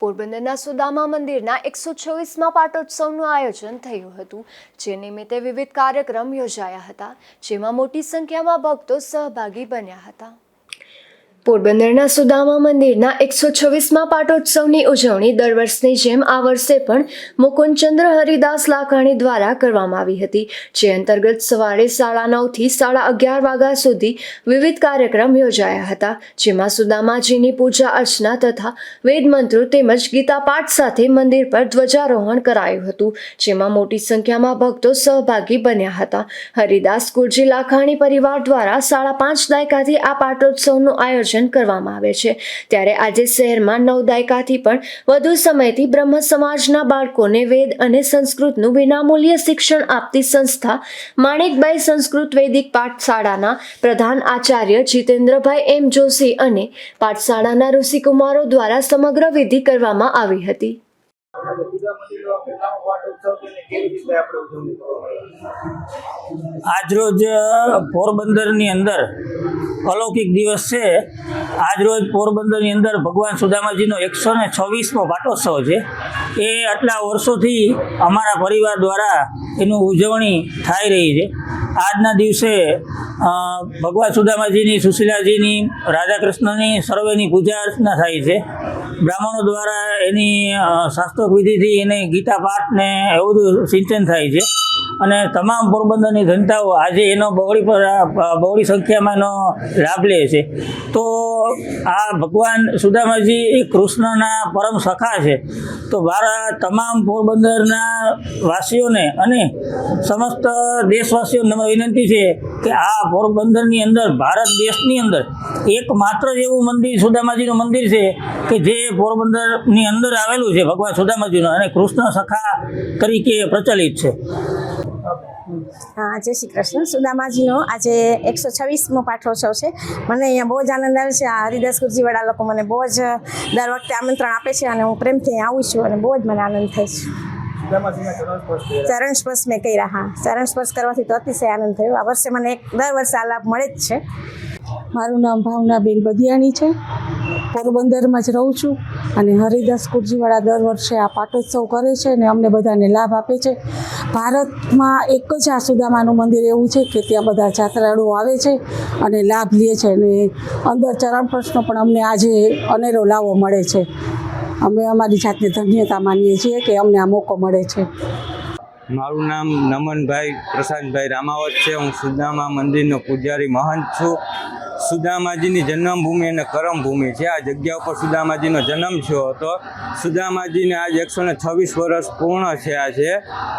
પોરબંદરના સુદામા મંદિરના એકસો છવ્વીસમાં પાટોત્સવનું આયોજન થયું હતું, જે નિમિત્તે વિવિધ કાર્યક્રમ યોજાયા હતા, જેમાં મોટી સંખ્યામાં ભક્તો સહભાગી બન્યા હતા. પોરબંદરના સુદામા મંદિરના એકસો છવ્વીસમાં પાટોત્સવની ઉજવણી દર વર્ષની જેમ આ વર્ષે પણ મુકુંદચંદ્ર હરિદાસ લાખાણી દ્વારા કરવામાં આવી હતી, જે અંતર્ગત સવારે સાડા નવથી સાડા અગિયાર વાગ્યા સુધી વિવિધ કાર્યક્રમ યોજાયા હતા, જેમાં સુદામાજીની પૂજા અર્ચના તથા વેદ મંત્રો તેમજ ગીતા પાઠ સાથે મંદિર પર ધ્વજારોહણ કરાયું હતું, જેમાં મોટી સંખ્યામાં ભક્તો સહભાગી બન્યા હતા. હરિદાસ કુરજી લાખાણી પરિવાર દ્વારા સાડા પાંચ દાયકાથી આ પાટોત્સવનું આયોજન કરવામાં આવે છે. ત્યારે આજે શહેરમાં નવ દાયકાથી પણ વધુ સમયથી બ્રહ્મ સમાજના બાળકોને વેદ અને સંસ્કૃતનું વિનામૂલ્ય શિક્ષણ આપતી સંસ્થા માણેકબાઈ સંસ્કૃત વૈદિક પાઠશાળાના પ્રધાન આચાર્ય જીતેન્દ્રભાઈ એમ જોશી અને પાઠશાળાના ઋષિકુમારો દ્વારા સમગ્ર વિધિ કરવામાં આવી હતી. આજરોજ પોરબંદરની અંદર અલૌકિક દિવસ છે. આજરોજ પોરબંદરની અંદર ભગવાન સુદામાજીનો એકસો ને છવ્વીસમો પાટોત્સવ છે. એ આટલા વર્ષોથી અમારા પરિવાર દ્વારા એનું ઉજવણી થઈ રહી છે. આજના દિવસે ભગવાન સુદામાજીની, સુશીલાજીની રાધા કૃષ્ણની સર્વેની પૂજા અર્ચના થાય છે. બ્રાહ્મણો દ્વારા એની શાસ્ત્રોક વિધિથી એને ગીતા પાઠને એવું બધું સિંચન થાય છે. અને તમામ પોરબંદરની જનતાઓ આજે એનો બહોળી પર બહોળી સંખ્યામાં એનો લાભ લે છે. તો આ ભગવાન સુદામાજી એ કૃષ્ણના પરમ સખા છે. તો મારા તમામ પોરબંદરના વાસીઓને અને સમસ્ત દેશવાસીઓને નમ્ર વિનંતી છે કે આ પોરબંદરની અંદર, ભારત દેશની અંદર એકમાત્ર જેવું મંદિર સુદામાજીનું મંદિર છે કે જે પોરબંદરની અંદર આવેલું છે ભગવાન સુદામાજીનું અને કૃષ્ણ સખા તરીકે પ્રચલિત છે. હા જય શ્રી કૃષ્ણ. સુદામાજીનો આજે એકસો છવ્વીસમો પાઠોત્સવ છે. મને અહીંયા બહુ જ આનંદ આવે છે. આ હરિદાસ ગુરજીવાળા લોકો મને બહુ જ દર વખતે આમંત્રણ આપે છે અને હું પ્રેમથી અહીં આવું છું અને બહુ જ મને આનંદ થાય છે. ચરણ સ્પર્શ મેં કર્યા હા. ચરણ સ્પર્શ કરવાથી તો અતિશય આનંદ થયો. આ વર્ષે મને એક દર વર્ષે આ લાભ મળે જ છે. મારું નામ ભાવનાબેન બધિયાણી છે. પોરબંદરમાં જ રહું છું અને હરિદાસ કુરજીવાળા દર વર્ષે આ પાટોત્સવ કરે છે અને અમને બધાને લાભ આપે છે. ભારતમાં એક જ આ સુદામાનું મંદિર એવું છે કે ત્યાં બધા જાત્રાળુઓ આવે છે અને લાભ લે છે અને અંદર ચરણ પ્રશ્નો પણ અમને આજે અનેરો લાવો મળે છે. અમે અમારી જાતને ધન્યતા માનીએ છીએ કે અમને આ મોકો મળે છે. મારું નામ નમનભાઈ પ્રશાંતભાઈ રામાવત છે. હું સુદામા મંદિરનો પૂજારી મહંત છું. સુદામાજીની જન્મભૂમિ અને કરમભૂમિ છે. આ જગ્યા ઉપર સુદામાજીનો જન્મ થયો હતો. સુદામાજીને આજ એકસો ને છવ્વીસ વર્ષ પૂર્ણ થયા છે.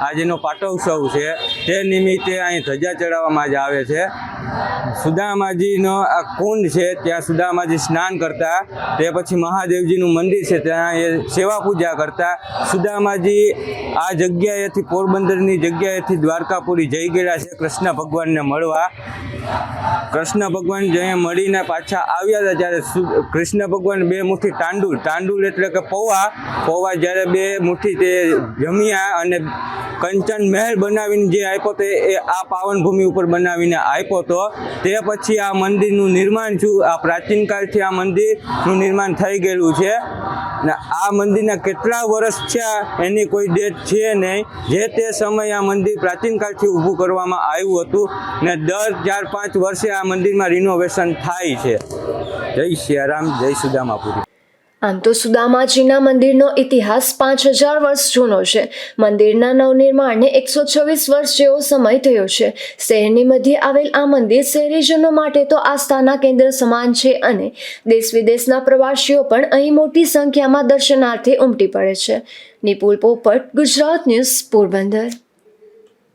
આજેનો પાટોત્સવ છે. તે નિમિત્તે અહીં ધજા ચડાવવામાં જ આવે છે. સુદામાજીનો આ કુંડ છે. ત્યાં સુદામાજી સ્નાન કરતા, તે પછી મહાદેવજીનું મંદિર છે. ત્યાં એ સેવા પૂજા કરતા. સુદામાજી આ જગ્યાએથી પોરબંદરની જગ્યાએથી દ્વારકાપુરી જઈ ગયેલા છે. કૃષ્ણ ભગવાનને મળવા. કૃષ્ણ ભગવાન જે મળીને પાછા આવ્યા હતા ત્યારે કૃષ્ણ ભગવાન બે મુઠ્ઠી તાંડુલ તાંડુલ એટલે કે પૌવા. પૌવા જ્યારે બે મુઠ્ઠી તે જમ્યા અને કંચન મહેલ બનાવીને જે આપ્યો તો એ આ પાવન ભૂમિ ઉપર બનાવીને આપ્યો તો તે પછી આ મંદિરનું નિર્માણ છું આ પ્રાચીન કાળથી આ મંદિરનું નિર્માણ થઈ ગયેલું છે. ને આ મંદિરના કેટલા વર્ષ છે એની કોઈ ડેટ છે નહીં. જે તે સમયે આ મંદિર પ્રાચીન કાળથી ઊભું કરવામાં આવ્યું હતું. ને દર ચાર પાંચ વર્ષે આ મંદિરમાં રિનોવેશન થાય છે. જય સિયારામ, જય સુદામાપુરી. આમ તો સુદામાજીના મંદિરનો ઇતિહાસ પાંચ હજાર વર્ષ જૂનો છે. મંદિરના નવનિર્માણને એકસો છવ્વીસ વર્ષ જેવો સમય થયો છે. શહેરની મધ્યે આવેલ આ મંદિર શહેરીજનો માટે તો આસ્થાના કેન્દ્ર સમાન છે અને દેશ વિદેશના પ્રવાસીઓ પણ અહીં મોટી સંખ્યામાં દર્શનાર્થે ઉમટી પડે છે. નિપુલ પોપટ, ગુજરાત ન્યૂઝ પોરબંદર.